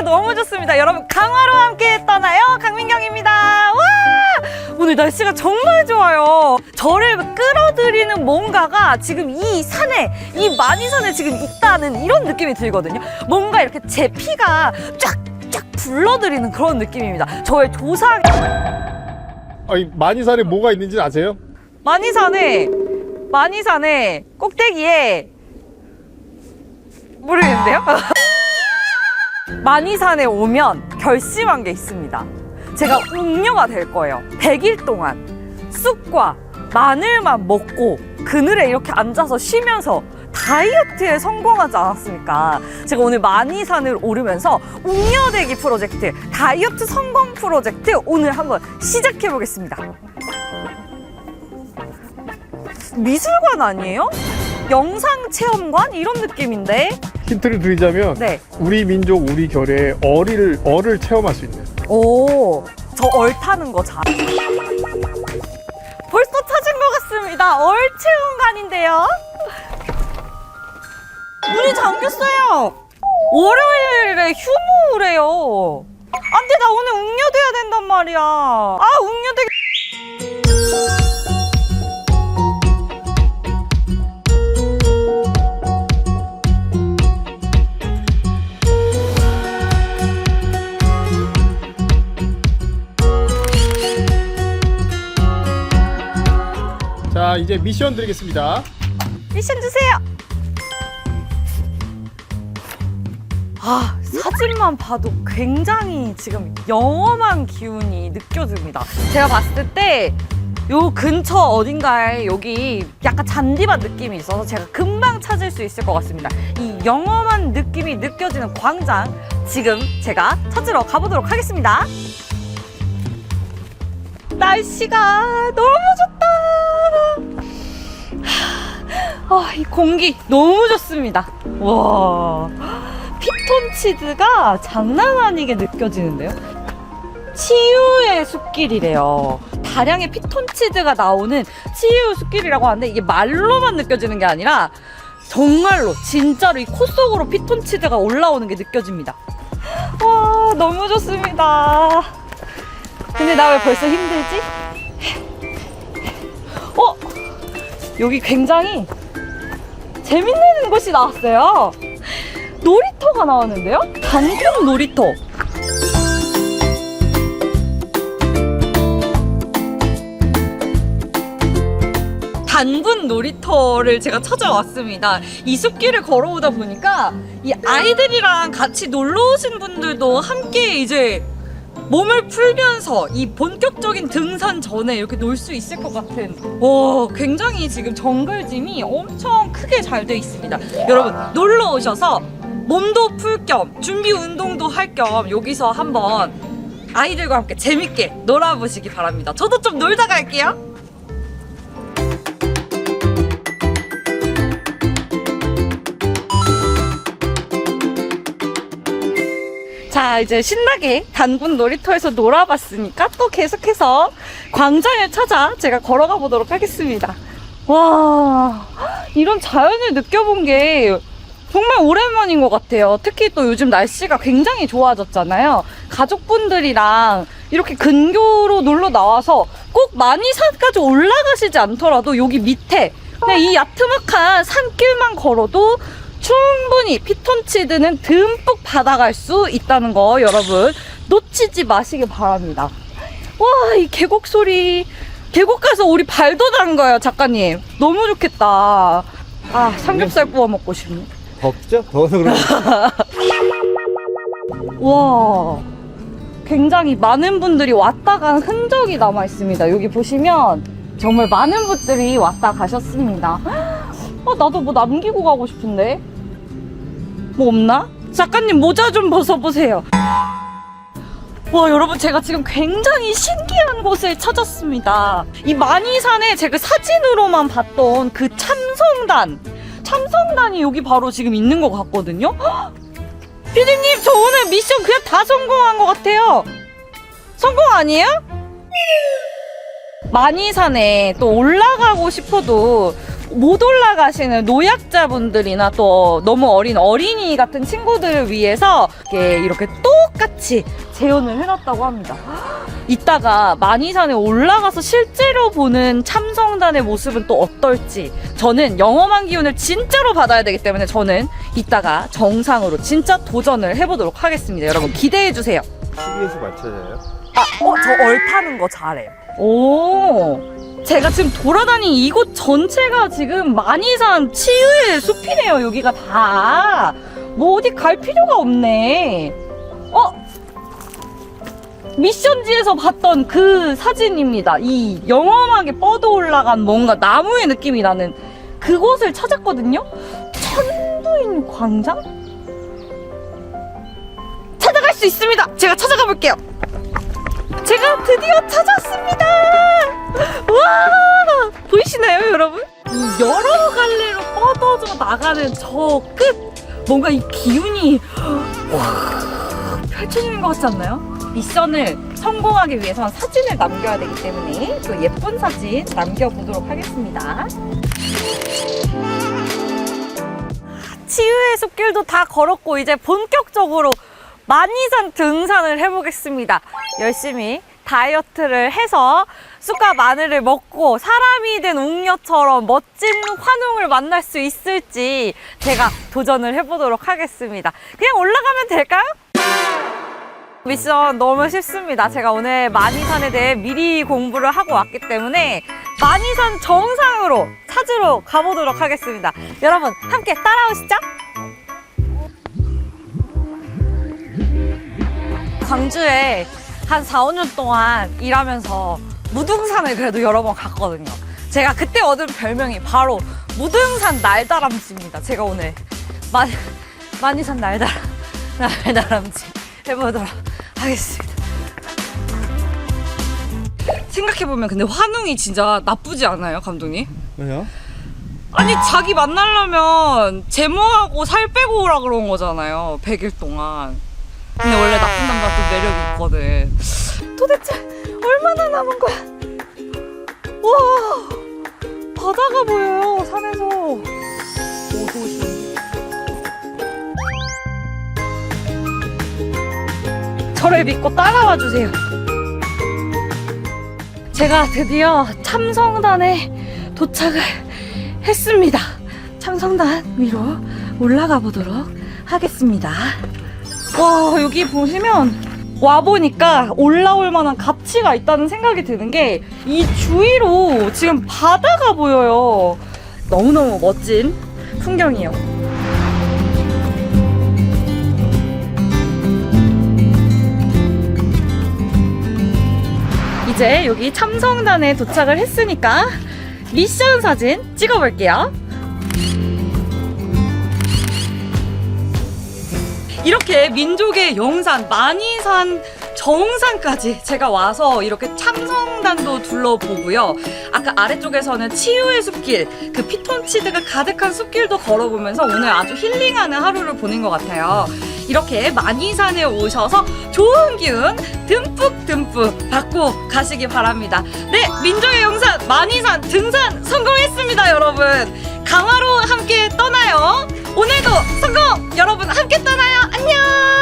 날씨가 너무 좋습니다. 여러분 강화로 함께 떠나요. 강민경입니다. 와 오늘 날씨가 정말 좋아요. 저를 끌어들이는 뭔가가 지금 이 산에 이 만이산에 지금 있다는 이런 느낌이 들거든요. 뭔가 이렇게 제 피가 쫙쫙 불러들이는 그런 느낌입니다. 저의 조상 아니 만이산에 뭐가 있는지 아세요? 만이산에 만이산에 꼭대기에 모르겠는데요? 만이산에 오면 결심한 게 있습니다. 제가 웅녀가 될 거예요. 100일 동안 쑥과 마늘만 먹고 그늘에 이렇게 앉아서 쉬면서 다이어트에 성공하지 않았습니까? 제가 오늘 만이산을 오르면서 웅녀되기 프로젝트, 다이어트 성공 프로젝트 오늘 한번 시작해 보겠습니다. 미술관 아니에요? 영상 체험관 이런 느낌인데. 힌트를 드리자면 네. 우리 민족 우리 결의 어리를 어를 체험할 수 있는 오, 저 얼 타는 거 잘. 벌써 찾은 것 같습니다. 얼 체험관인데요. 문이 잠겼어요. 월요일에 휴무래요. 안 돼, 나 오늘 웅녀 돼야 된단 말이야. 아, 웅 자 이제 미션 드리겠습니다 미션 주세요. 아, 사진만 봐도 굉장히 지금 영험한 기운이 느껴집니다. 제가 봤을 때 요 근처 어딘가에 여기 약간 잔디밭 느낌이 있어서 제가 금방 찾을 수 있을 것 같습니다. 이 영험한 느낌이 느껴지는 광장 지금 제가 찾으러 가보도록 하겠습니다. 날씨가 너무 좋다. 아, 이 공기 너무 좋습니다. 와. 피톤치드가 장난 아니게 느껴지는데요? 치유의 숲길이래요. 다량의 피톤치드가 나오는 치유 숲길이라고 하는데 이게 말로만 느껴지는 게 아니라 정말로 진짜로 이 코 속으로 피톤치드가 올라오는 게 느껴집니다. 와, 너무 좋습니다. 근데 나 왜 벌써 힘들지? 어? 여기 굉장히 재밌는 곳이 나왔어요. 놀이터가 나왔는데요? 단군 놀이터. 단군 놀이터를 제가 찾아왔습니다. 이 숲길을 걸어오다 보니까 이 아이들이랑 같이 놀러 오신 분들도 함께 이제 몸을 풀면서 이 본격적인 등산 전에 이렇게 놀 수 있을 것 같은 와 굉장히 지금 정글짐이 엄청 크게 잘 돼 있습니다. 여러분 놀러 오셔서 몸도 풀 겸 준비 운동도 할 겸 여기서 한번 아이들과 함께 재밌게 놀아보시기 바랍니다. 저도 좀 놀다 갈게요 자, 이제 신나게 단군 놀이터에서 놀아봤으니까 또 계속해서 광장을 찾아 제가 걸어가 보도록 하겠습니다. 와, 이런 자연을 느껴본 게 정말 오랜만인 것 같아요. 특히 또 요즘 날씨가 굉장히 좋아졌잖아요. 가족분들이랑 이렇게 근교로 놀러 나와서 꼭 많이 산까지 올라가시지 않더라도 여기 밑에 그냥 이 야트막한 산길만 걸어도 충분히 피톤치드는 듬뿍 받아갈 수 있다는 거 여러분 놓치지 마시길 바랍니다. 와, 이 계곡 소리. 계곡 가서 우리 발도 담가요, 작가님. 너무 좋겠다. 아, 삼겹살 구워 먹고 싶네. 덥죠? 더워서 그런 와 굉장히 많은 분들이 왔다 간 흔적이 남아 있습니다. 여기 보시면 정말 많은 분들이 왔다 가셨습니다. 어, 나도 뭐 남기고 가고 싶은데 뭐 없나? 작가님 모자 좀 벗어보세요. 와 여러분 제가 지금 굉장히 신기한 곳을 찾았습니다. 이 만이산에 제가 사진으로만 봤던 그 참성단 참성단이 여기 바로 지금 있는 것 같거든요. 피디님 저 오늘 미션 그냥 다 성공한 것 같아요. 성공 아니에요? 만이산에 또 올라가고 싶어도 못 올라가시는 노약자분들이나 또 너무 어린 어린이 같은 친구들을 위해서 이렇게, 이렇게 똑같이 재현을 해놨다고 합니다. 이따가 만이산에 올라가서 실제로 보는 참성단의 모습은 또 어떨지 저는 영험한 기운을 진짜로 받아야 되기 때문에 저는 이따가 정상으로 진짜 도전을 해보도록 하겠습니다. 여러분 기대해 주세요. TV에서 맞춰져요? 아, 어, 저 얼타는 거 잘해요. 오, 제가 지금 돌아다닌 이곳 전체가 지금 만이산 치유의 숲이네요. 여기가 다. 뭐 어디 갈 필요가 없네. 어? 미션지에서 봤던 그 사진입니다. 이 영험하게 뻗어 올라간 뭔가 나무의 느낌이 나는 그곳을 찾았거든요. 천두인 광장? 찾아갈 수 있습니다. 제가 찾아가 볼게요. 제가 드디어 찾았습니다. 와 보이시나요, 여러분? 이 여러 갈래로 뻗어져 나가는 저 끝 뭔가 이 기운이 확 펼쳐지는 것 같지 않나요? 미션을 성공하기 위해선 사진을 남겨야 되기 때문에 또 예쁜 사진 남겨보도록 하겠습니다. 치유의 숲길도 다 걸었고 이제 본격적으로 만이산 등산을 해보겠습니다. 열심히 다이어트를 해서 쑥과 마늘을 먹고 사람이 된 웅녀처럼 멋진 환웅을 만날 수 있을지 제가 도전을 해보도록 하겠습니다. 그냥 올라가면 될까요? 미션 너무 쉽습니다. 제가 오늘 만이산에 대해 미리 공부를 하고 왔기 때문에 만이산 정상으로 찾으러 가보도록 하겠습니다. 여러분 함께 따라오시죠. 광주에 한 4, 5년 동안 일하면서 무등산을 그래도 여러 번 갔거든요. 제가 그때 얻은 별명이 바로 무등산 날다람쥐입니다. 제가 오늘 만, 만이산 날다람, 날다람쥐 해보도록 하겠습니다. 생각해보면 근데 환웅이 진짜 나쁘지 않아요, 감독님? 왜요? 아니 자기 만나려면 제모하고 살 빼고 오라 그런 거잖아요 100일 동안 근데 원래 나쁜 남자 또 매력이 있거든 도대체 얼마나 남은 거야 와 바다가 보여요 산에서 저를 믿고 따라와 주세요 제가 드디어 참성단에 도착을 했습니다. 참성단 위로 올라가 보도록 하겠습니다. 와, 여기 보시면 와보니까 올라올 만한 가치가 있다는 생각이 드는 게 이 주위로 지금 바다가 보여요. 너무너무 멋진 풍경이에요. 이제 여기 참성단에 도착을 했으니까 미션 사진 찍어볼게요. 이렇게 민족의 영산 만이산 정상까지 제가 와서 이렇게 참성단도 둘러보고요. 아까 아래쪽에서는 치유의 숲길, 그 피톤치드가 가득한 숲길도 걸어보면서 오늘 아주 힐링하는 하루를 보낸 것 같아요. 이렇게 만이산에 오셔서 좋은 기운 듬뿍 듬뿍 받고 가시기 바랍니다. 네, 민족의 영산 만이산 등산 성공했습니다, 여러분. 강화로 함께 떠나요. 오늘도 성공! 여러분 함께 떠나요. 안녕!